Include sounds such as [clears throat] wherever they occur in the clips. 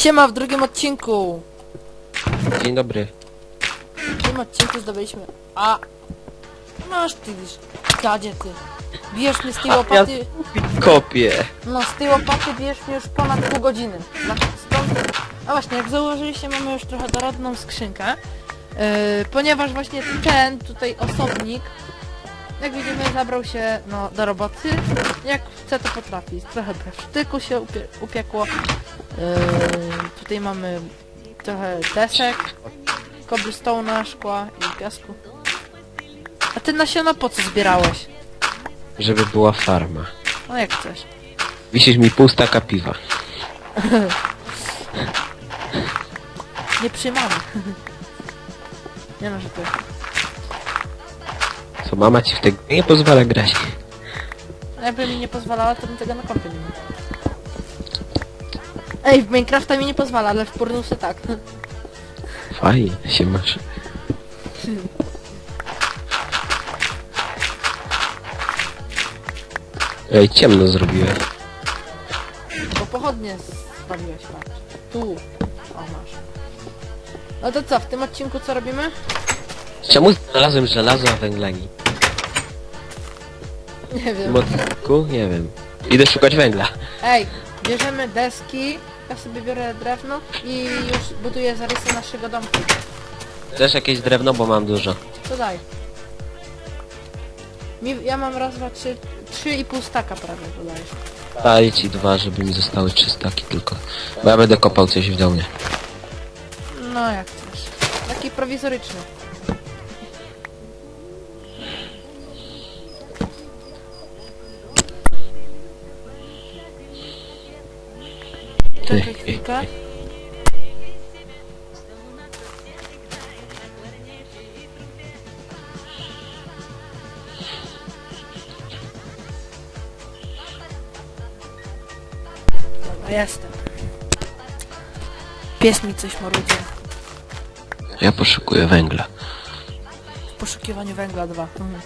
Siema w drugim odcinku. Dzień dobry. W tym odcinku zdobyliśmy... A! Masz ty, gadzie ty. Bijesz mnie z tej łopaty... Kopię. No z tej łopaty bijesz mnie już ponad pół godziny. Stąd... A właśnie, jak zauważyliście, mamy już trochę dorodną skrzynkę. Yy, ponieważ właśnie ten tutaj osobnik, jak widzimy, zabrał się no, do roboty. Jak chce, to potrafi. Trochę sztyku się upie upiekło. Yy, tutaj mamy trochę desek, cobblestone'a, szkła i piasku. A ty nasiona po co zbierałeś? Żeby była farma. No jak chcesz. Wisisz mi pół staka piwa. Nie przyjmamy. Nie no, że to... Co mama ci w tego nie pozwala grać. Jakby mi nie pozwalała, to bym tego na kompie nie miał. Ej, w Minecrafta mi nie pozwala, ale w Pornusy tak. Fajnie się masz. Ej, ciemno zrobiłeś. Bo pochodnie sprawiłeś, patrz. Tu. O, masz. No to co, w tym odcinku co robimy? Czemu znalazłem żelazo, a nie? Wiem. odcinku? Nie wiem. Idę szukać węgla. Ej, bierzemy deski, ja sobie biorę drewno i już buduję zarysy naszego domku. Chcesz jakieś drewno, bo mam dużo. To daj. Mi, ja mam raz, dwa, trzy, trzy i pół staka prawie, podajesz. Daję ci dwa, żeby mi zostały trzy staki tylko. Bo ja będę kopał coś w domu. No jak chcesz. Taki prowizoryczny. Czekaj [laughs] chwilkę. Dobra, jestem. Pies mi coś marudzi. Ja poszukuję węgla. W poszukiwaniu węgla 2. Mhm.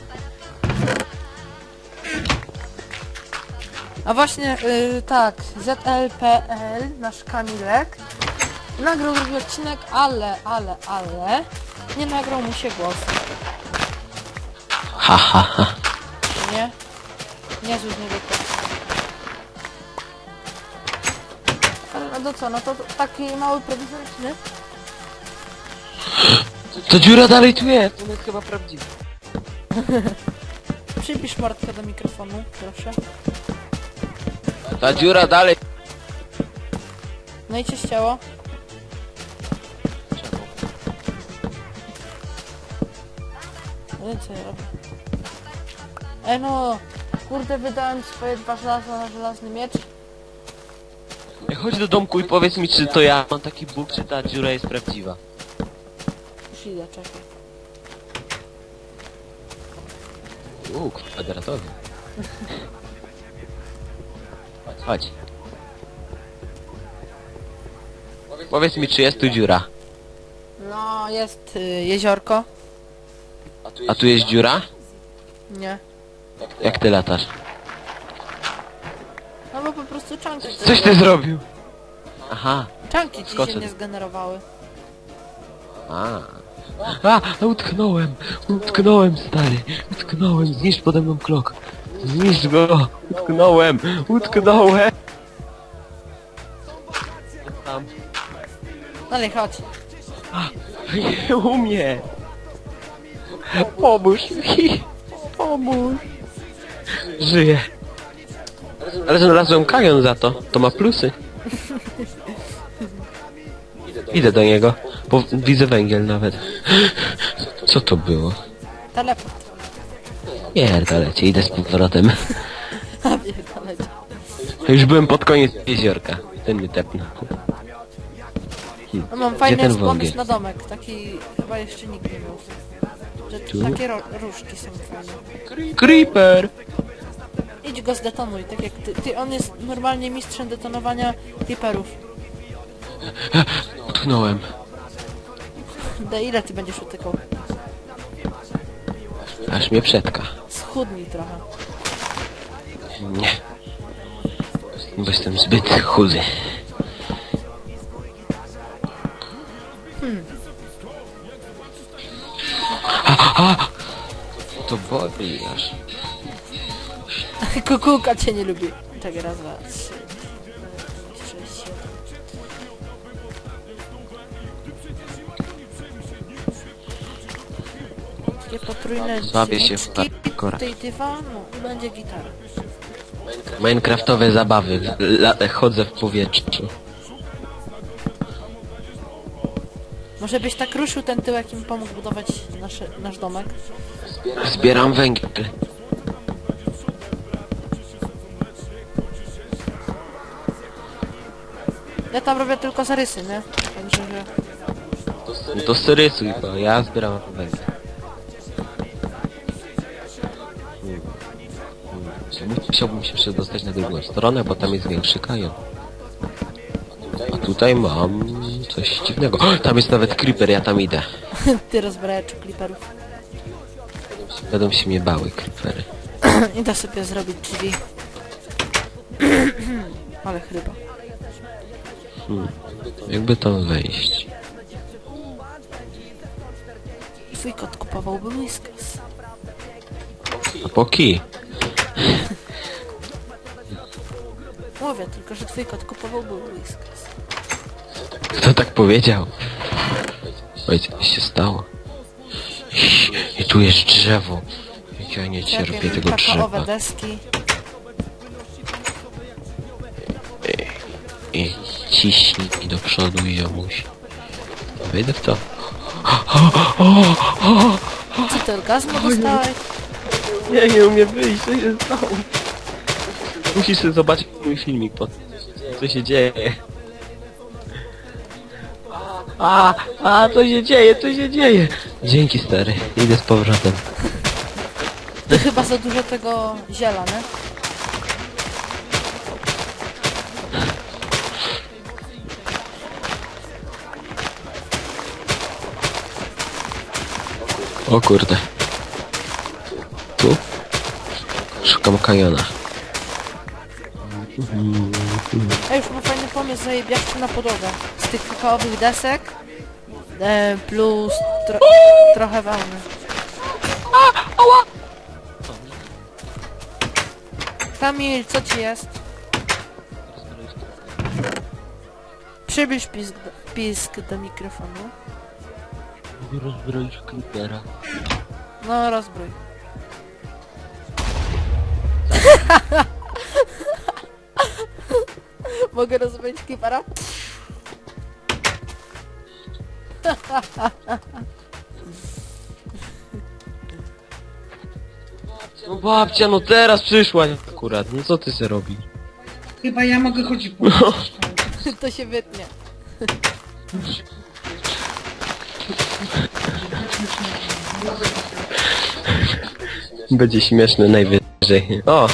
A właśnie, yy, tak, ZLPL, nasz Kamilek, nagrał drugi odcinek, ale, ale, ale, nie nagrał mu się głos, Ha, ha, ha. nie? Nie z niego no to co, no to taki mały prowizoryczny. To dziura dalej tu jest. To jest chyba prawdziwe. [laughs] Przypisz mordkę do mikrofonu, proszę. Ta dziura dalej. No i cię ścięło. No i co ja robię? Ej no, kurde wydałem swoje dwa żelaza na żelazny miecz. Chodź do domku i powiedz mi, czy to ja mam taki bóg, czy ta dziura jest prawdziwa. Już idę, czekaj. Uuu, kwadratowy. [laughs] Chodź. Powiedz mi, czy jest tu dziura. No, jest y, jeziorko. A tu jest dziura? Nie. Jak ty latasz? No bo po prostu czanki. Coś ty zrobił. Aha. Czanki ci Skoczę. się nie zgenerowały. A. A, utknąłem. Utknąłem, stary. Utknąłem. Zniszcz pode mną klok. Zniszcz go. Utknąłem. Utknąłem. Tam. Dalej, chodź. Nie umie. Pomóż mi. Pomóż. Żyję. Ale znalazłem kajon za to. To ma plusy. Idę do niego, bo widzę węgiel nawet. Co to było? Teleport. Pierdolecie, idę z powrotem. A [laughs] pierdolecie. Już byłem pod koniec jeziorka. Ten mnie tepnął. No mam fajny ten pomysł wągiel? na domek. Taki chyba jeszcze nikt nie miał. Że Tu? takie ro różki są fajne. Creeper! Idź go zdetonuj, tak jak ty. ty. On jest normalnie mistrzem detonowania creeperów. Utknąłem. Da ile ty będziesz utykał? Aż mnie przetka. Schudnij trochę. Nie. Bo jestem zbyt chudy. To boli aż. Kukułka cię nie lubi. Tak, raz, dwa, trzy. Takie potrójne Złapię się w dźwięczki, hardcora. tej dywanu i będzie gitara. Minecraftowe zabawy. La chodzę w powietrzu. Może byś tak ruszył ten tyłek i mi pomógł budować nasze, nasz domek? Zbieram węgiel. Ja tam robię tylko zarysy, nie? Także, że... No to syrysuj, bo ja zbieram węgiel. Musiałbym się przedostać na drugą stronę, bo tam jest większy kajon. A tutaj mam coś dziwnego. O, Tam jest nawet creeper, ja tam idę. [laughs] Ty rozbrajaczu kliperów. Będą się mnie bały creepery. [clears throat] Idę sobie zrobić drzwi. [clears throat] Ale chryba. Jakby tam wejść? Twój kot kupowałby whiskas. A po kij. Mówię tylko, że twój kot kupowałby whiskas. Kto tak powiedział? Oj, co się stało? I tu jest drzewo. Jak ja nie cierpię tego drzewa. deski. I ciśnij do przodu i omuś. Wejdę w to. [gasps] Co ty orgazmu dostałeś? Nie, nie umiem wyjść, co się stało? Musisz sobie zobaczyć mój filmik po co się dzieje. A, a, co się dzieje, co się dzieje? Dzięki stary, idę z powrotem. Ty chyba za dużo tego ziela, nie? O kurde. Tu? Szukam kajona. A już mam fajny pomysł zajebiawczy na podłogę. Z tych kakaowych desek e, plus tro trochę wełny. Kamil, co ci jest? Przybliż pisk do, pisk do mikrofonu. Rozbroić creepera. No, rozbrój. [laughs] Mogę rozbroić kipara? No babcia, no teraz przyszła akurat. No co ty se robisz? Chyba ja mogę chodzić po to się wytnie. Będzie śmieszne najwyżej. O!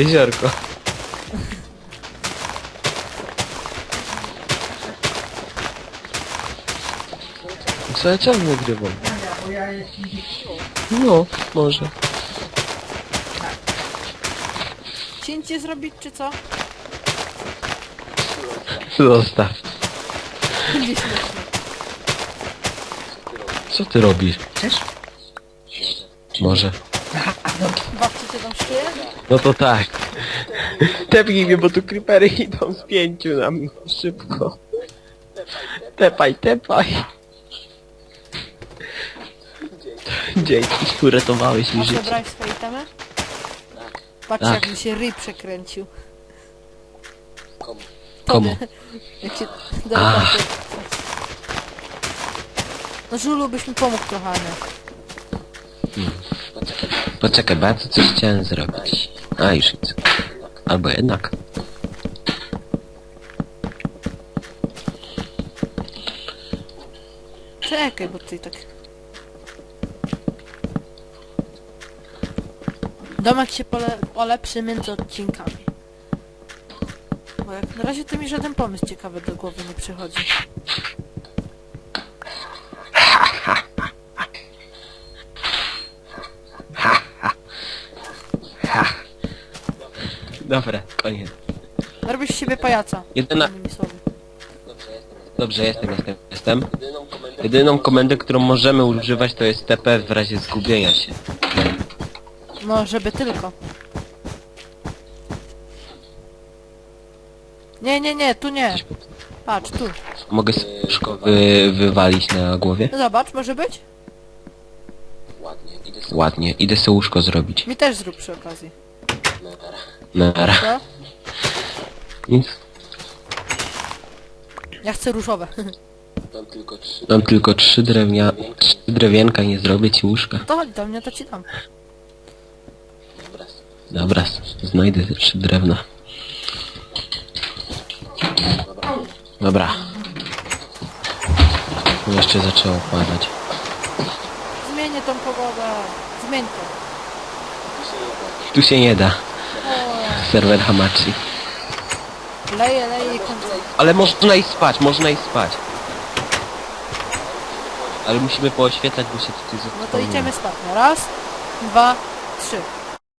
Jeziorko. Co ja czas nagrywam? bo ja jeśli No, może. Cięcie zrobić czy co? Zostaw. Będzie śmieszne. Co ty robisz? chcesz? Może. Babci cię tam szczyje? No to tak. Tepnij mnie, bo tu creepery idą z pięciu na mnie. Szybko. Tepaj, tepaj. Dzięki, uratowałeś mi życie. zabrać swoje itemy? Patrz Tak. jak mi się ryj przekręcił. Komu? Jak się... Dobra, ty. No Żulu byś mi pomógł trochę, nie? Poczekaj, bo ja tu coś chciałem zrobić. A, już nic. Albo jednak. Czekaj, bo ty tak... Domek się pole, polepszy między odcinkami. Bo jak na razie to mi żaden pomysł ciekawy do głowy nie przychodzi. Dobra, koniec. Robisz siebie pajaca. Jedyna... Innymi słowy. Dobrze, jestem, jestem, jestem. Jedyną komendę, którą możemy używać to jest TP w razie zgubienia się. No, żeby tylko. Nie, nie, nie, tu nie. Coś pod- Patrz, tu. Mogę łóżko wy, wywalić na głowie? No Zobacz, może być? Ładnie. Idę sobie łóżko zrobić. Mi też zrób przy okazji. Nara. Co? Nic. Ja chcę różowe. Mam tylko trzy drewnia... Trzy drewienka, nie zrobię ci łóżka. To chodź do mnie, to ci dam. Dobra, znajdę te trzy drewna. Dobra. Jeszcze zaczęło padać. Zmienię tą pogodę. Zmień to. Tu się nie da. Serwer Hamachi. Leję, leję i kończę. Ale można i spać, można i spać. Ale musimy pooświetlać, bo się tutaj No to idziemy spać. No Raz, dwa, trzy.